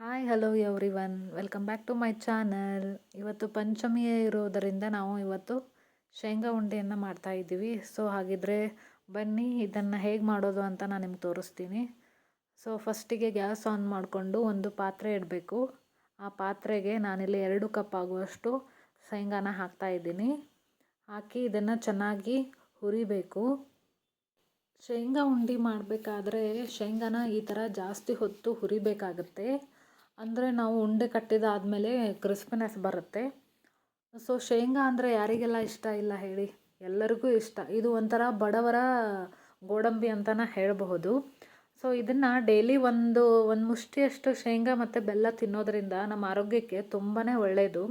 Hi hello everyone welcome back to my channel ಇವತ್ತು ಪಂಚಮಿ ಇರೋದರಿಂದ ನಾವು ಇವತ್ತು ಶೇಂಗಾ ಉಂಡೆಯನ್ನು ಮಾಡ್ತಾ ಇದ್ದೀವಿ. ಸೊ ಹಾಗಿದ್ರೆ ಬನ್ನಿ, ಇದನ್ನು ಹೇಗೆ ಮಾಡೋದು ಅಂತ ನಾನು ನಿಮ್ಗೆ ತೋರಿಸ್ತೀನಿ. ಸೊ ಫಸ್ಟಿಗೆ ಗ್ಯಾಸ್ ಆನ್ ಮಾಡಿಕೊಂಡು ಒಂದು ಪಾತ್ರೆ ಇಡಬೇಕು. ಆ ಪಾತ್ರೆಗೆ ನಾನಿಲ್ಲಿ ಎರಡು ಕಪ್ ಆಗುವಷ್ಟು ಶೇಂಗಾನ ಹಾಕ್ತಾ ಇದ್ದೀನಿ. ಹಾಕಿ ಇದನ್ನು ಚೆನ್ನಾಗಿ ಹುರಿಬೇಕು. ಶೇಂಗಾ ಉಂಡೆ ಮಾಡಬೇಕಾದ್ರೆ ಶೇಂಗಾನ ಈ ಥರ ಜಾಸ್ತಿ ಹೊತ್ತು ಹುರಿಬೇಕಾಗತ್ತೆ. ಅಂದರೆ ನಾವು ಉಂಡೆ ಕಟ್ಟಿದಾದಮೇಲೆ ಕ್ರಿಸ್ಪಿನೆಸ್ ಬರುತ್ತೆ. ಸೊ ಶೇಂಗಾ ಅಂದರೆ ಯಾರಿಗೆಲ್ಲ ಇಷ್ಟ ಇಲ್ಲ ಹೇಳಿ? ಎಲ್ಲರಿಗೂ ಇಷ್ಟ. ಇದು ಒಂಥರ ಬಡವರ ಗೋಡಂಬಿ ಅಂತಲೇ ಹೇಳಬಹುದು. ಸೊ ಇದನ್ನು ಡೈಲಿ ಒಂದು ಒಂದು ಮುಷ್ಟಿಯಷ್ಟು ಶೇಂಗಾ ಮತ್ತು ಬೆಲ್ಲ ತಿನ್ನೋದರಿಂದ ನಮ್ಮ ಆರೋಗ್ಯಕ್ಕೆ ತುಂಬಾ ಒಳ್ಳೆಯದು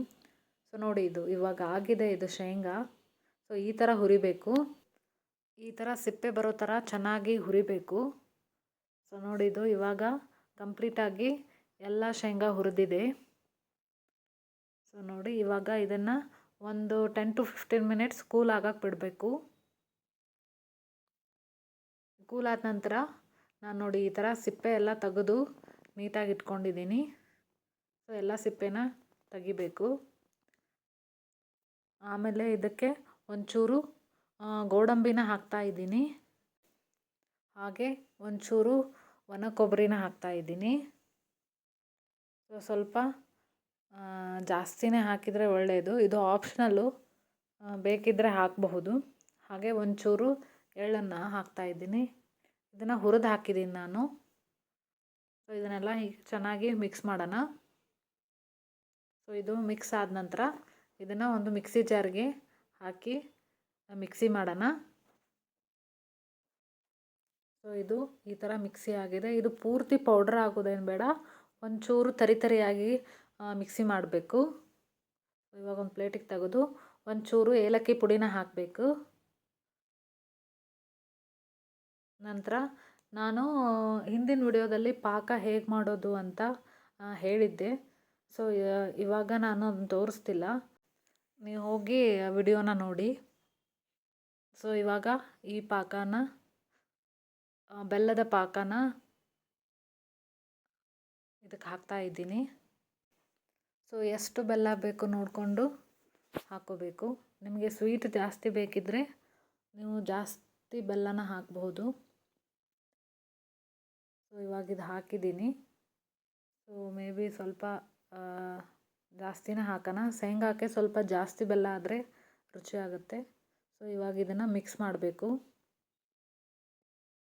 ಸೊ ನೋಡಿ ಇದು, ಇವಾಗ ಆಗಿದೆ ಇದು ಶೇಂಗಾ. ಸೊ ಈ ಥರ ಹುರಿಬೇಕು. ಈ ಥರ ಸಿಪ್ಪೆ ಬರೋ ಥರ ಚೆನ್ನಾಗಿ ಹುರಿಬೇಕು. ಸೊ ನೋಡಿದ್ದು ಇವಾಗ ಕಂಪ್ಲೀಟಾಗಿ ಎಲ್ಲ ಶೇಂಗಾ ಹುರಿದಿದೆ. ಸೊ ನೋಡಿ ಇವಾಗ ಇದನ್ನು ಒಂದು ten to fifteen minutes cool ಆಗಕ್ಕೆ ಬಿಡಬೇಕು. ಕೂಲ್ ಆದ ನಂತರ ನಾನು ನೋಡಿ ಈ ಥರ ಸಿಪ್ಪೆ ಎಲ್ಲ ತೆಗೆದು ನೀಟಾಗಿ ಇಟ್ಕೊಂಡಿದ್ದೀನಿ. ಸೊ ಎಲ್ಲ ಸಿಪ್ಪೆನ ತೆಗಿಬೇಕು. ಆಮೇಲೆ ಇದಕ್ಕೆ ಒಂಚೂರು ಗೋಡಂಬಿನ ಹಾಕ್ತಾ ಇದ್ದೀನಿ. ಹಾಗೆ ಒಂಚೂರು ಒಣ ಕೊಬ್ಬರಿನ ಹಾಕ್ತಾ ಇದ್ದೀನಿ. ಸೊ ಸ್ವಲ್ಪ ಜಾಸ್ತಿನೇ ಹಾಕಿದರೆ ಒಳ್ಳೆಯದು ಇದು ಆಪ್ಷನಲ್ಲು ಬೇಕಿದ್ದರೆ ಹಾಕಬಹುದು. ಹಾಗೆ ಒಂಚೂರು ಎಳ್ಳನ್ನು ಹಾಕ್ತಾಯಿದ್ದೀನಿ ಇದನ್ನು ಹುರಿದು ಹಾಕಿದ್ದೀನಿ ನಾನು. ಸೊ ಇದನ್ನೆಲ್ಲ ಹೀಗೆ ಚೆನ್ನಾಗಿ ಮಿಕ್ಸ್ ಮಾಡೋಣ. ಸೊ ಇದು ಮಿಕ್ಸ್ ಆದ ನಂತರ ಇದನ್ನು ಒಂದು ಮಿಕ್ಸಿ ಜಾರ್ಗೆ ಹಾಕಿ ಮಿಕ್ಸಿ ಮಾಡೋಣ. ಸೊ ಇದು ಈ ಥರ ಮಿಕ್ಸಿ ಆಗಿದೆ. ಇದು ಪೂರ್ತಿ ಪೌಡ್ರ್ ಆಗೋದೇನು ಬೇಡ. ಒಂಚೂರು ತರಿ ತರಿಯಾಗಿ ಮಿಕ್ಸಿ ಮಾಡಬೇಕು. ಇವಾಗ ಒಂದು ಪ್ಲೇಟಿಗೆ ತೆಗೆದು ಒಂಚೂರು ಏಲಕ್ಕಿ ಪುಡಿನ ಹಾಕಬೇಕು. ನಂತರ ನಾನು, ಹಿಂದಿನ ವಿಡಿಯೋದಲ್ಲಿ ಪಾಕ ಹೇಗೆ ಮಾಡೋದು ಅಂತ ಹೇಳಿದ್ದೆ. ಸೊ ಇವಾಗ ನಾನು ಅದನ್ನು ತೋರಿಸ್ತಿಲ್ಲ. ನೀವು ಹೋಗಿ ವಿಡಿಯೋನ ನೋಡಿ. ಸೊ ಇವಾಗ ಈ ಪಾಕನ ಬೆಲ್ಲದ ಪಾಕನ ಇದಕ್ಕೆ ಹಾಕ್ತಾ ಇದ್ದೀನಿ. ಸೊ ಎಷ್ಟು ಬೆಲ್ಲ ಬೇಕು ನೋಡಿಕೊಂಡು ಹಾಕ್ಕೋಬೇಕು ನಿಮಗೆ ಸ್ವೀಟ್ ಜಾಸ್ತಿ ಬೇಕಿದ್ದರೆ ನೀವು ಜಾಸ್ತಿ ಬೆಲ್ಲನ ಹಾಕಬಹುದು ಸೊ ಇವಾಗ ಇದು ಹಾಕಿದ್ದೀನಿ. ಸೊ ಮೇ ಬಿ ಸ್ವಲ್ಪ ಜಾಸ್ತಿನೇ ಹಾಕೋಣ. ಶೇಂಗಾಕ್ಕೆ ಸ್ವಲ್ಪ ಜಾಸ್ತಿ ಬೆಲ್ಲ ಆದರೆ ರುಚಿಯಾಗುತ್ತೆ ಸೊ ಇವಾಗ ಇದನ್ನು ಮಿಕ್ಸ್ ಮಾಡಬೇಕು.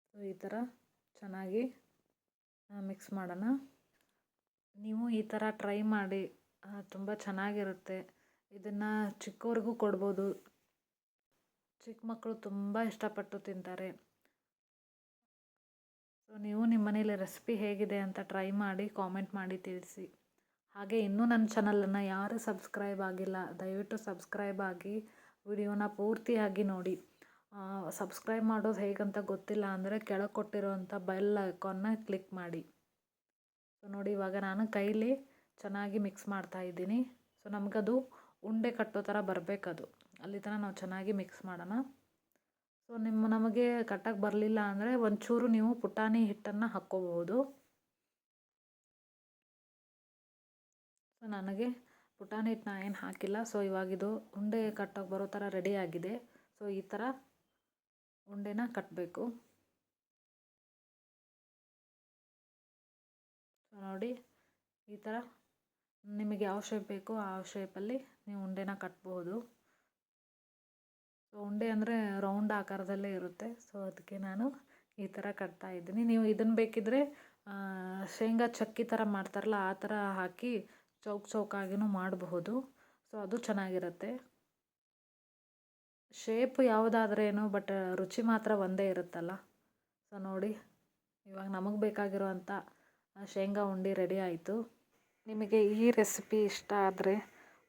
ಸೊ ಈ ಥರ ಚೆನ್ನಾಗಿ ಮಿಕ್ಸ್ ಮಾಡೋಣ. ನೀವು ಈ ಥರ ಟ್ರೈ ಮಾಡಿ ತುಂಬ ಚೆನ್ನಾಗಿರುತ್ತೆ. ಇದನ್ನು ಚಿಕ್ಕವ್ರಿಗೂ ಕೊಡ್ಬೋದು. ಚಿಕ್ಕ ಮಕ್ಕಳು ತುಂಬ ಇಷ್ಟಪಟ್ಟು ತಿಂತಾರೆ. ಸೊ ನೀವು ನಿಮ್ಮ ಮನೇಲಿ ರೆಸಿಪಿ ಹೇಗಿದೆ ಅಂತ ಟ್ರೈ ಮಾಡಿ ಕಾಮೆಂಟ್ ಮಾಡಿ ತಿಳಿಸಿ. ಹಾಗೆ ಇನ್ನೂ ನನ್ನ ಚಾನಲನ್ನು ಯಾರು ಸಬ್ಸ್ಕ್ರೈಬ್ ಆಗಿಲ್ಲ, ದಯವಿಟ್ಟು ಸಬ್ಸ್ಕ್ರೈಬ್ ಆಗಿ, ವಿಡಿಯೋನ ಪೂರ್ತಿಯಾಗಿ ನೋಡಿ. ಸಬ್ಸ್ಕ್ರೈಬ್ ಮಾಡೋದು ಹೇಗಂತ ಗೊತ್ತಿಲ್ಲ ಅಂದರೆ ಕೆಳಗೆ ಕೊಟ್ಟಿರೋವಂಥ ಬೆಲ್ ಐಕಾನ್ನ ಕ್ಲಿಕ್ ಮಾಡಿ. ಸೊ ನೋಡಿ, ಇವಾಗ ನಾನು ಕೈಲಿ ಚೆನ್ನಾಗಿ ಮಿಕ್ಸ್ ಮಾಡ್ತಾ ಇದ್ದೀನಿ. ಸೊ ನಮಗದು ಉಂಡೆ ಕಟ್ಟೋ ಥರ ಬರಬೇಕದು. ಅಲ್ಲಿ ತನಕ ನಾವು ಚೆನ್ನಾಗಿ ಮಿಕ್ಸ್ ಮಾಡೋಣ. ಸೊ ನಿಮ್ಮ ನಮಗೆ ಕಟ್ಟಕ್ಕೆ ಬರಲಿಲ್ಲ ಅಂದರೆ ಒಂಚೂರು ನೀವು ಪುಟಾಣಿ ಹಿಟ್ಟನ್ನು ಹಾಕ್ಕೋಬಹುದು ಸೊ ನನಗೆ ಪುಟಾಣಿ ಹಿಟ್ಟನ್ನ ಏನು ಹಾಕಿಲ್ಲ. ಸೊ ಇವಾಗಿದು ಉಂಡೆ ಕಟ್ಟೋಕೆ ಬರೋ ಥರ ರೆಡಿ ಆಗಿದೆ. ಸೊ ಈ ಥರ ಉಂಡೆನ ಕಟ್ಟಬೇಕು. ನೋಡಿ, ಈ ಥರ ನಿಮಗೆ ಯಾವ ಶೇಪ್ ಬೇಕೋ ಆ ಶೇಪಲ್ಲಿ ನೀವು ಉಂಡೆನ ಕಟ್ಬೋದು ಸೊ ಉಂಡೆ ಅಂದರೆ ರೌಂಡ್ ಆಕಾರದಲ್ಲೇ ಇರುತ್ತೆ. ಸೊ ಅದಕ್ಕೆ ನಾನು ಈ ಥರ ಕಟ್ತಾ ಇದ್ದೀನಿ. ನೀವು ಇದನ್ನು ಬೇಕಿದ್ದರೆ ಶೇಂಗಾ ಚಕ್ಕಿ ಥರ ಮಾಡ್ತಾರಲ್ಲ, ಆ ಥರ ಹಾಕಿ ಚೌಕ್ ಚೌಕಾಗಿನೂ ಮಾಡಬಹುದು. ಸೊ ಅದು ಚೆನ್ನಾಗಿರುತ್ತೆ. ಶೇಪ್ ಯಾವುದಾದ್ರೇನು ಬಟ್ ರುಚಿ ಮಾತ್ರ ಒಂದೇ ಇರುತ್ತಲ್ಲ. ಸೊ ನೋಡಿ, ಇವಾಗ ನಮಗೆ ಬೇಕಾಗಿರುವಂಥ ಶೇಂಗಾ ಉಂಡೆ ರೆಡಿ ಆಯಿತು. ನಿಮಗೆ ಈ ರೆಸಿಪಿ ಇಷ್ಟ ಆದರೆ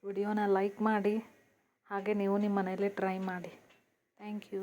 ವಿಡಿಯೋನ ಲೈಕ್ ಮಾಡಿ, ಹಾಗೆ ನೀವು ನಿಮ್ಮ ಮನೇಲಿ ಟ್ರೈ ಮಾಡಿ. Thank you